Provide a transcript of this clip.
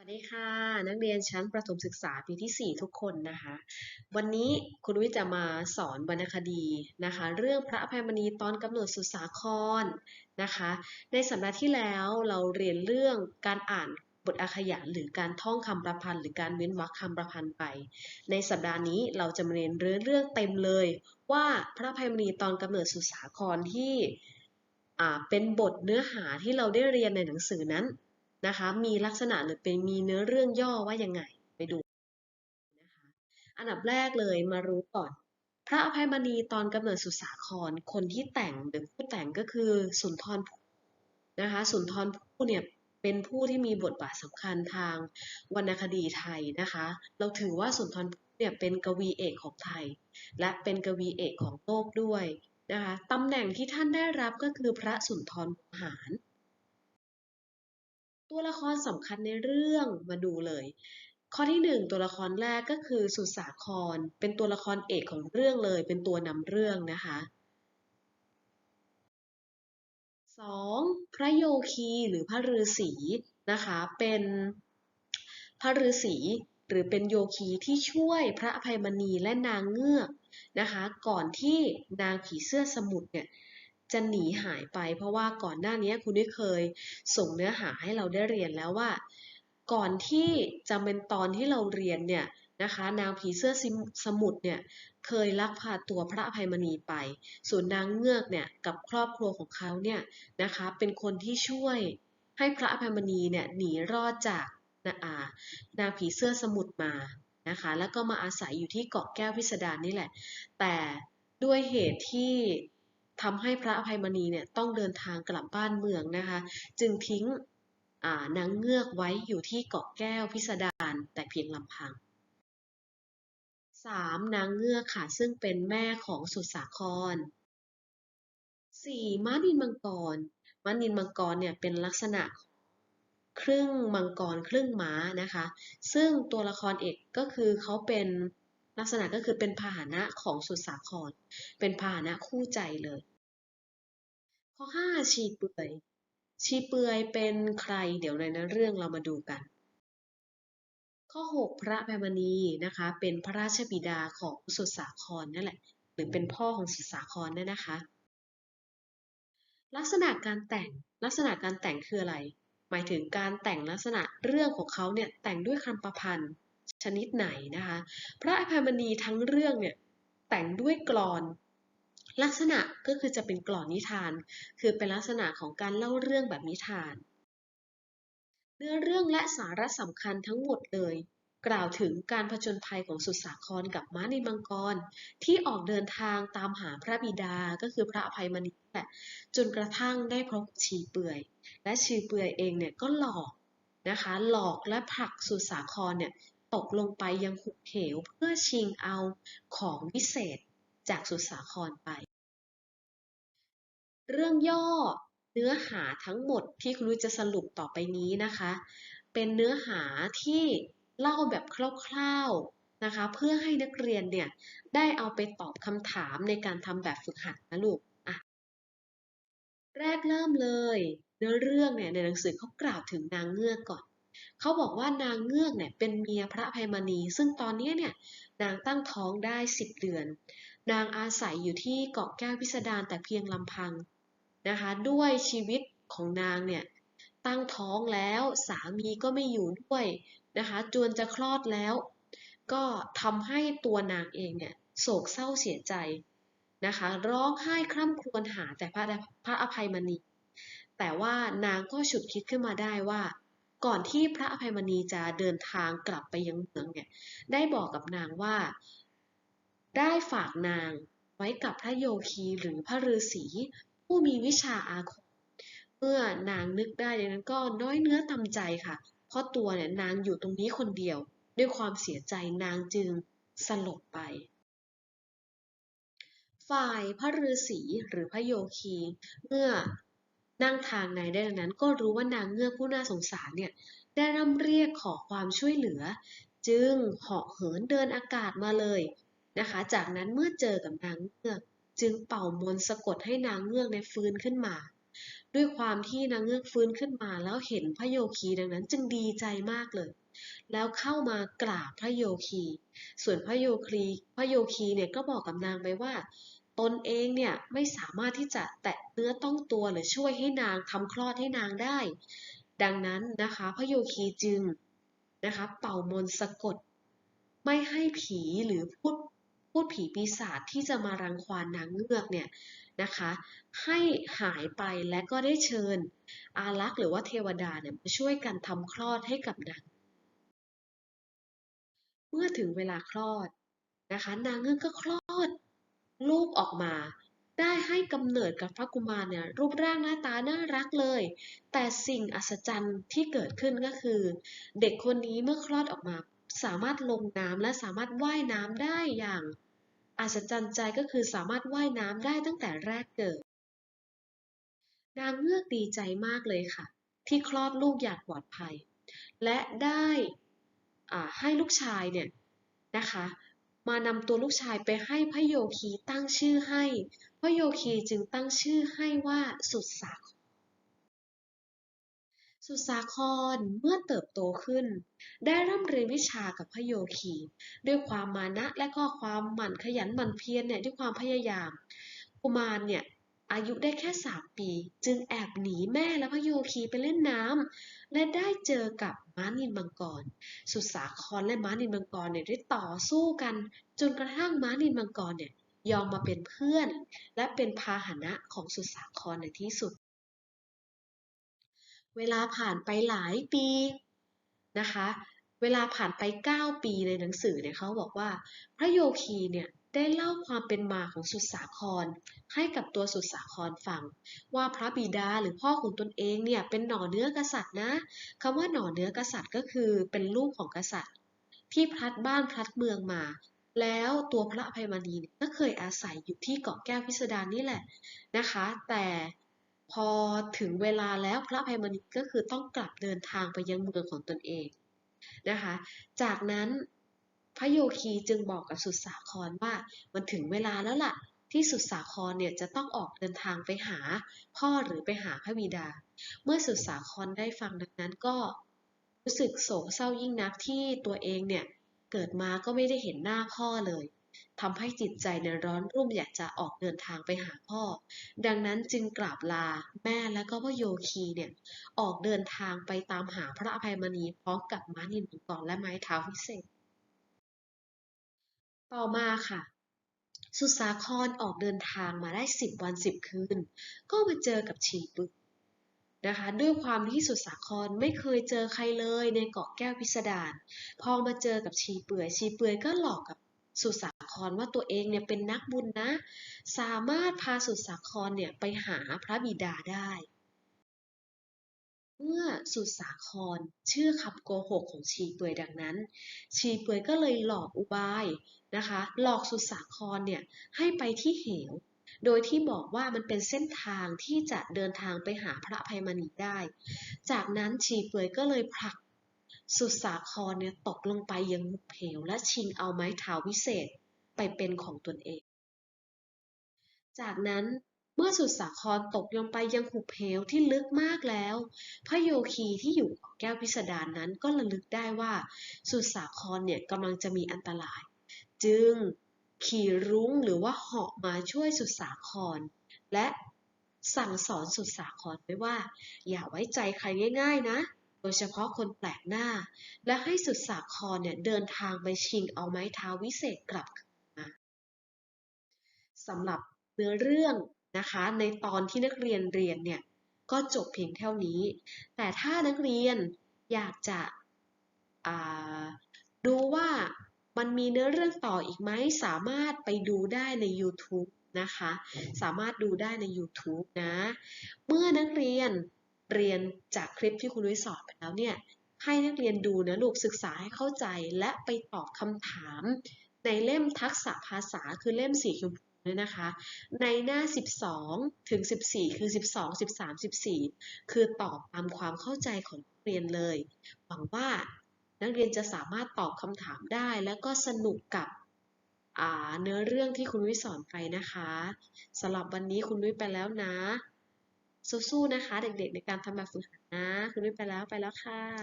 วัสดีค่ะ นักเรียนชั้นประถมศึกษาปีที่ 4 ทุกคนนะคะ วันนี้คุณวิทย์จะมาสอนวรรณคดีนะคะ เรื่องพระอภัยมณีตอนกำเนิดสุสาครนะคะ ในสัปดาห์ที่แล้วเราเรียนเรื่องการอ่านบทอาขยานหรือการท่องคำประพันธ์ หรือการเว้นวรรคคำประพันธ์ไป ในสัปดาห์นี้เราจะมาเรียนเรื่องเรื่องเต็มเลย ว่าพระอภัยมณีตอนกำเนิดสุสาครที่เป็นบทเนื้อหาที่เราได้เรียนในหนังสือนั้น นะคะ มีลักษณะหรือเป็นมีเนื้อเรื่องย่อว่ายังไงไปดูนะคะอันดับแรกเลยมารู้ก่อน พระอภัยมณีตอนกำเนิดสุสาคร คนที่แต่งหรือผู้แต่งก็คือสุนทรภู่นะคะสุนทรภู่เนี่ยเป็นผู้ที่มีบทบาทสำคัญทางวรรณคดีไทยนะคะ เราถือว่าสุนทรภู่เนี่ยเป็นกวีเอกของไทย และเป็นกวีเอกของโลกด้วยนะคะตำแหน่งที่ท่านได้รับก็คือพระสุนทรภูหาร ตัวละครสำคัญในเรื่องมาดูเลย ข้อที่หนึ่งตัวละครแรกก็คือสุสาคร เป็นตัวละครเอกของเรื่องเลย เป็นตัวนำเรื่องนะคะสองพระโยคีหรือพระฤาษีนะคะ เป็นพระฤาษีหรือเป็นโยคีที่ช่วยพระอภัยมณีและนางเงือกนะคะ ก่อนที่นางผีเสื้อสมุทรเนี่ย จะหนีหายไป เพราะว่าก่อนหน้านี้คุณได้เคยส่งเนื้อหาให้เราได้เรียนแล้วว่า ก่อนที่จะเป็นตอนที่เราเรียนเนี่ยนะคะนางผีเสื้อสมุทรเนี่ยเคยลักพาตัวพระอภัยมณีไป ส่วนนางเงือกเนี่ยกับครอบครัวของเขาเนี่ยนะคะเป็นคนที่ช่วยให้พระอภัยมณีเนี่ยหนีรอดจากนาานางผีเสื้อสมุทรมานะคะแล้วก็มาอาศัยอยู่ที่เกาะแก้วพิสดารนี่แหละ แต่ด้วยเหตุที่ ทำให้พระอภัยมณีเนี่ยต้องเดินทางกลับบ้านเมืองนะคะ จึงทิ้งนางเงือกไว้อยู่ที่เกาะแก้วพิสดารแต่เพียงลำพัง 3. นางเงือกค่ะซึ่งเป็นแม่ของสุสาคร 4. ม้านินมังกรม้านินมังกรเนี่ยเป็นลักษณะครึ่งมังกรครึ่งม้านะคะ ซึ่งตัวละครเอกก็คือเขาเป็นลักษณะก็คือเป็นพาหนะของสุสาคร เป็นพาหนะคู่ใจเลย ข้อ5ชีเปือยชีเปือยเป็นใคร เดี๋ยวในนั้นเรื่องเรามาดูกัน ข้อ 6 พระแพมณีนะคะ เป็นพระราชบิดาของสุสาครนั่นแหละ หรือเป็นพ่อของสุสาครนั่นนะคะ ลักษณะการแต่งลักษณะการแต่งคืออะไร หมายถึงการแต่งลักษณะเรื่องของเขาเนี่ยแต่งด้วยคำประพันธ์ชนิดไหนนะคะ พระอภัยมณีทั้งเรื่องเนี่ยแต่งด้วยกลอน ลักษณะก็คือจะเป็นกลอนนิทาน คือเป็นลักษณะของการเล่าเรื่องแบบนิทาน เนื้อเรื่องและสาระสำคัญทั้งหมดเลย กล่าวถึงการผจญภัยของสุสาครกับม้าในมังกร ที่ออกเดินทางตามหาพระบิดาก็คือพระอภัยมณีแหละจนกระทั่งได้พบชีเปื่อย และชีเปื่อยเองเนี่ยก็หลอกนะคะหลอกและผลักสุสาครเนี่ยตกลงไปยังหุบเหวเพื่อชิงเอาของวิเศษจากสุสาครไป เรื่องย่อเนื้อหาทั้งหมดที่ครูจะสรุปต่อไปนี้นะคะ เป็นเนื้อหาที่เล่าแบบคร่าวๆนะคะ เพื่อให้นักเรียนเนี่ยได้เอาไปตอบคำถามในการทำแบบฝึกหัดนะลูกอะแรกเริ่มเลยเนื้อเรื่องเนี่ยในหนังสือเขากล่าวถึงนางเงือกก่อนเขาบอกว่านางเงือกเนี่ยเป็นเมียพระภัยมณี ซึ่งตอนนี้เนี่ยนางตั้งท้องได้สิบเดือน นางอาศัยอยู่ที่เกาะแก้วพิสดารแต่เพียงลำพัง นะคะด้วยชีวิตของนางเนี่ยตั้งท้องแล้วสามีก็ไม่อยู่ด้วยนะคะจนจะคลอดแล้ว ก็ทำให้ตัวนางเองเนี่ยโศกเศร้าเสียใจนะคะร้องไห้คร่ำครวญหาแต่พระพระอภัยมณี แต่ว่านางก็ฉุดคิดขึ้นมาได้ว่า ก่อนที่พระอภัยมณีจะเดินทางกลับไปยังเมืองเนี่ยได้บอกกับนางว่า ได้ฝากนางไว้กับพระโยคีหรือพระฤาษี ผู้มีวิชาอาคม เมื่อนางนึกได้ดังนั้นก็น้อยเนื้อตำใจค่ะ เพราะตัวเนี่ยนางอยู่ตรงนี้คนเดียว ด้วยความเสียใจนางจึงสลบไป ฝ่ายพระฤาษีหรือพระโยคี เมื่อนั่งทางในได้ดังนั้น ก็รู้ว่านางเงือกผู้น่าสงสารเนี่ยได้ร่ำเรียกขอความช่วยเหลือ จึงเหาะเหินเดินอากาศมาเลยนะคะ จากนั้นเมื่อเจอกับนางเงือก จึงเป่ามนต์สะกดให้นางเงือกในฟื้นขึ้นมา ด้วยความที่นางเงือกฟื้นขึ้นมาแล้วเห็นพระโยคีดังนั้นจึงดีใจมากเลย แล้วเข้ามากราบพระโยคี ส่วนพระโยคีพระโยคีเนี่ยก็บอกกับนางไปว่า ตนเองเนี่ยไม่สามารถที่จะแตะเนื้อต้องตัวหรือช่วยให้นางทำคลอดให้นางได้ ดังนั้นนะคะพระโยคีจึงนะคะเป่ามนต์สะกด ไม่ให้ผีหรือพูด พูดผีปีศาจที่จะมารังควานนางเงือกเนี่ยนะคะให้หายไปและก็ได้เชิญอารักษ์หรือว่าเทวดาเนี่ยมาช่วยกันทำคลอดให้กับนาง เมื่อถึงเวลาคลอดนะคะนางเงือกก็คลอดลูกออกมา ได้ให้กำเนิดกับพระกุมารเนี่ยรูปร่างหน้าตาน่ารักเลย แต่สิ่งอัศจรรย์ที่เกิดขึ้นก็คือ เด็กคนนี้เมื่อคลอดออกมา สามารถลงน้ำและสามารถว่ายน้ำได้อย่างอัศจรรย์ใจก็คือสามารถว่ายน้ำได้ตั้งแต่แรกเกิด นางเงือกดีใจมากเลยค่ะ ที่คลอดลูกอย่างปลอดภัย และได้อ่าให้ลูกชายเนี่ยนะคะมานำตัวลูกชายไปให้พระโยคีตั้งชื่อให้ พระโยคีจึงตั้งชื่อให้ว่าสุดสาค สุสาครเมื่อเติบโตขึ้น ได้ร่ำเรียนวิชากับพระโยคี ด้วยความมานะและก็ความหมั่นขยันหมั่นเพียรเนี่ยด้วยความพยายาม กุมารเนี่ยอายุได้แค่สามปี จึงแอบหนีแม่และพระโยคีไปเล่นน้ำและได้เจอกับม้านินมังกร สุสาครและม้านินมังกรเนี่ยได้ต่อสู้กัน จนกระทั่งม้านินมังกรเนี่ยยอมมาเป็นเพื่อน และเป็นพาหนะของสุสาครในที่สุด เวลาผ่านไปหลายปีนะคะ เวลาผ่านไป 9 ปีในหนังสือเนี่ยเขาบอกว่าพระโยคีเนี่ยได้เล่าความเป็นมาของสุดสาคร ให้กับตัวสุดสาครฟัง ว่าพระบิดาหรือพ่อของตนเองเนี่ยเป็นหน่อเนื้อกษัตริย์นะคำว่าหน่อเนื้อกษัตริย์ก็คือเป็นลูกของกษัตริย์ ที่พลัดบ้านพลัดเมืองมา แล้วตัวพระอภัยมณีเนี่ยก็เคยอาศัยอยู่ที่เกาะแก้วพิสดารนี่แหละนะคะ แต่ พอถึงเวลาแล้วพระภัยมณีก็คือต้องกลับเดินทางไปยังเมืองของตนเองนะคะ จากนั้นพระโยคีจึงบอกกับสุดสาครว่ามันถึงเวลาแล้วล่ะ ที่สุดสาครเนี่ยจะต้องออกเดินทางไปหาพ่อหรือไปหาพระบิดา เมื่อสุดสาครได้ฟังดังนั้นก็รู้สึกโศกเศร้ายิ่งนักที่ตัวเองเนี่ยเกิดมาก็ไม่ได้เห็นหน้าพ่อเลย ทำให้จิตใจเนร้อนรุ่มอยากจะออกเดินทางไปหาพ่อ ดังนั้นจึงกราบลาแม่และก็พระโยคีเนี่ยออกเดินทางไปตามหาพระอภัยมณีพร้อมกับม้านินมังกรและไม้เท้าวิเศษ ต่อมาค่ะ สุสาครออกเดินทางมาได้สิบวันสิบคืน ก็มาเจอกับชีปึกนะคะด้วยความที่สุสาครไม่เคยเจอใครเลยในเกาะแก้วพิสดารพอมาเจอกับชีเปื่อยชีเปื่อยก็หลอกกับ สุสาครว่าตัวเองเนี่ยเป็นนักบุญนะ สามารถพาสุสาครเนี่ยไปหาพระบิดาได้ เมื่อสุสาครเชื่อคำโกหกของชีเปื่อยดังนั้น ชีเปื่อยก็เลยหลอกอุบายนะคะ หลอกสุสาครเนี่ยให้ไปที่เหวโดยที่บอกว่ามันเป็นเส้นทางที่จะเดินทางไปหาพระภัยมณีได้ จากนั้นชีเปื่อยก็เลยผลัก สุสาครเนี่ยตกลงไปยังหุบเหว และชิงเอาไม้เท้าวิเศษไปเป็นของตนเอง จากนั้นเมื่อสุดสาครตกลงไปยังหุบเหวที่ลึกมากแล้ว พระโยคีที่อยู่กับแก้วพิสดารนั้นก็ระลึกได้ว่า สุดสาครเนี่ยกำลังจะมีอันตราย จึงขี่รุ้งหรือว่าเหาะมาช่วยสุดสาคร และสั่งสอนสุดสาครไว้ว่า อย่าไว้ใจใครง่าย ๆ นะ โดยเฉพาะคนแปลกหน้า และให้สุดสาครเนี่ยเดินทางไปชิงเอาไม้เท้าวิเศษกลับมาสำหรับเนื้อเรื่องนะคะในตอนที่นักเรียนเรียนเนี่ยก็จบเพียงเท่านี้ แต่ถ้านักเรียนอยากจะดูว่ามันมีเนื้อเรื่องต่ออีกไหมสามารถไปดูได้ใน YouTube นะคะ สามารถดูได้ใน YouTube นะ เมื่อนักเรียน เรียนจากคลิปที่คุณวิสอนไปแล้วเนี่ยให้นักเรียนดูนะลูกศึกษาให้เข้าใจและไปตอบคำถาม ในเล่มทักษะภาษาคือเล่มสีชมพูเนี่ยนะคะ ในหน้า 12 ถึง 14 คือ 12 13 14 คือตอบตามความเข้าใจของนักเรียนเลย หวังว่านักเรียนจะสามารถตอบคำถามได้ แล้วก็สนุกกับเนื้อเรื่องที่คุณวิสอนไปนะคะสำหรับวันนี้คุณวิไปแล้วนะ สู้ๆนะคะ เด็กๆ ในการทำแบบฝึกหัดนะ คุณนุ้ยไปแล้วไปแล้วค่ะ